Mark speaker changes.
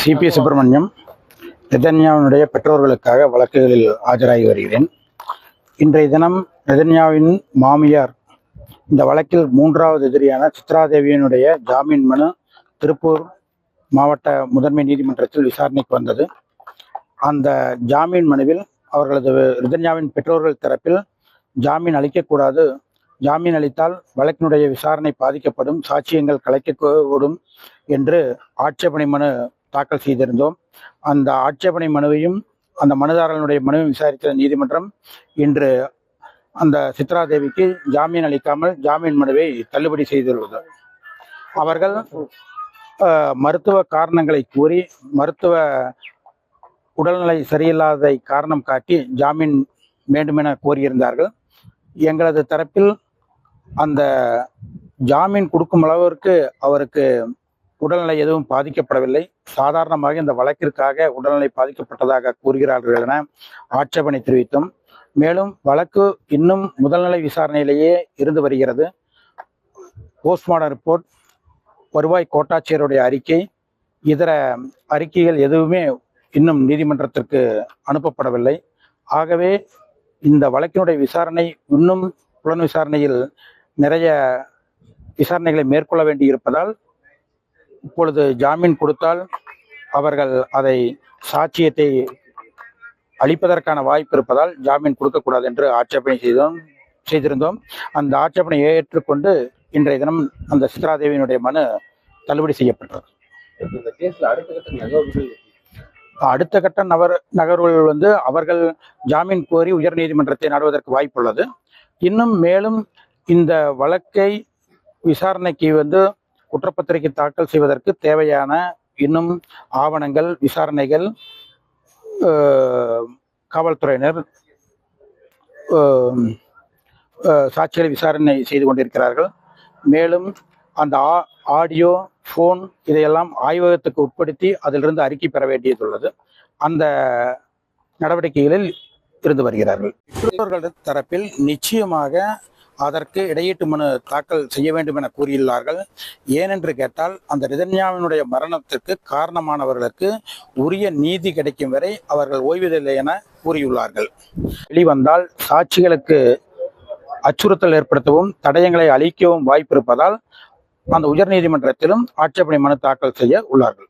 Speaker 1: CP Subramaniam நெதன்யாவினுடைய பெற்றோர்களுக்காக வழக்குகளில் ஆஜராகி வருகிறேன். இன்றைய தினம் நெதன்யாவின் மாமியார் இந்த வழக்கில் மூன்றாவது எதிரியான சித்ராதேவியினுடைய ஜாமீன் மனு திருப்பூர் மாவட்ட முதன்மை நீதிமன்றத்தில் விசாரணைக்கு வந்தது. அந்த ஜாமீன் மனுவில் அவர்களது ரிதன்யாவின் பெற்றோர்கள் தரப்பில் ஜாமீன் அளிக்கக்கூடாது ஜாமீன் அளித்தால் வழக்கினுடைய விசாரணை பாதிக்கப்படும் சாட்சியங்கள் கலைக்கக்கூடும் என்று ஆட்சேபனை மனு தாக்கல் செய்திருந்தோம். அந்த ஆட்சேபனை மனுவையும் அந்த மனுதாரர்களுடைய மனுவை விசாரித்த நீதிமன்றம் இன்று அந்த சித்ரா தேவிக்கு ஜாமீன் அளிக்காமல் ஜாமீன் மனுவை தள்ளுபடி செய்துள்ளது. அவர்கள் மருத்துவ காரணங்களை கூறி மருத்துவ உடல்நிலை சரியில்லாததை காரணம் காட்டி ஜாமீன் வேண்டுமென கோரியிருந்தார்கள். எங்களது தரப்பில் அந்த ஜாமீன் கொடுக்கும் அளவிற்கு அவருக்கு உடல்நிலை எதுவும் பாதிக்கப்படவில்லை. சாதாரணமாக இந்த வழக்கிற்காக உடல்நிலை பாதிக்கப்பட்டதாக கூறுகிறார்கள் என ஆட்சேபனை தெரிவித்தோம். மேலும் வழக்கு இன்னும் முதல்நிலை விசாரணையிலேயே இருந்து வருகிறது. போஸ்ட்மார்டம் ரிப்போர்ட் வருவாய் கோட்டாட்சியருடைய அறிக்கை இதர அறிக்கைகள் எதுவுமே இன்னும் நீதிமன்றத்திற்கு அனுப்பப்படவில்லை. ஆகவே இந்த வழக்கினுடைய விசாரணை இன்னும் புலன் விசாரணையில் நிறைய விசாரணைகளை மேற்கொள்ள வேண்டியிருப்பதால் இப்பொழுது ஜாமீன் கொடுத்தால் அவர்கள் அதை சாட்சியத்தை அளிப்பதற்கான வாய்ப்பு இருப்பதால் ஜாமீன் கொடுக்கக்கூடாது என்று ஆட்சேபனை செய்தோம் செய்திருந்தோம். அந்த ஆட்சேபனையை ஏற்றுக்கொண்டு இன்றைய தினம் அந்த சித்ராதேவியினுடைய மனு தள்ளுபடி செய்யப்பட்டது.
Speaker 2: அடுத்த கட்ட நகர்வுகள்
Speaker 1: அடுத்த கட்ட நகர் நகர்வுகள் வந்து அவர்கள் ஜாமீன் கோரி உயர்நீதிமன்றத்தை நாடுவதற்கு வாய்ப்புள்ளது. இன்னும் மேலும் இந்த வழக்கை விசாரணைக்கு வந்து குற்றப்பத்திரிகை தாக்கல் செய்வதற்கு தேவையான இன்னும் ஆவணங்கள் விசாரணைகள் காவல்துறையினர் சாட்சிகளை விசாரணை செய்து கொண்டிருக்கிறார்கள். மேலும் அந்த ஆ- ஆடியோ ஃபோன் இதையெல்லாம் ஆய்வகத்துக்கு உட்படுத்தி அதிலிருந்து அறிக்கை பெற வேண்டியதுள்ளது. அந்த நடவடிக்கைகளில் இருந்து வருகிறார்கள். பெற்றோர்கள் தரப்பில் நிச்சயமாக அதற்கு இடையீட்டு மனு தாக்கல் செய்ய வேண்டும் என கூறியுள்ளார்கள். ஏனென்று கேட்டால் அந்த ரிதன்யாவினுடைய மரணத்திற்கு காரணமானவர்களுக்கு உரிய நீதி கிடைக்கும் வரை அவர்கள் ஓய்வதில்லை என கூறியுள்ளார்கள். வெளிவந்தால் சாட்சிகளுக்கு அச்சுறுத்தல் ஏற்படுத்தவும் தடயங்களை அளிக்கவும் வாய்ப்பு இருப்பதால் அந்த உயர்நீதிமன்றத்திலும் ஆட்சேபனை மனு தாக்கல் செய்ய உள்ளார்கள்.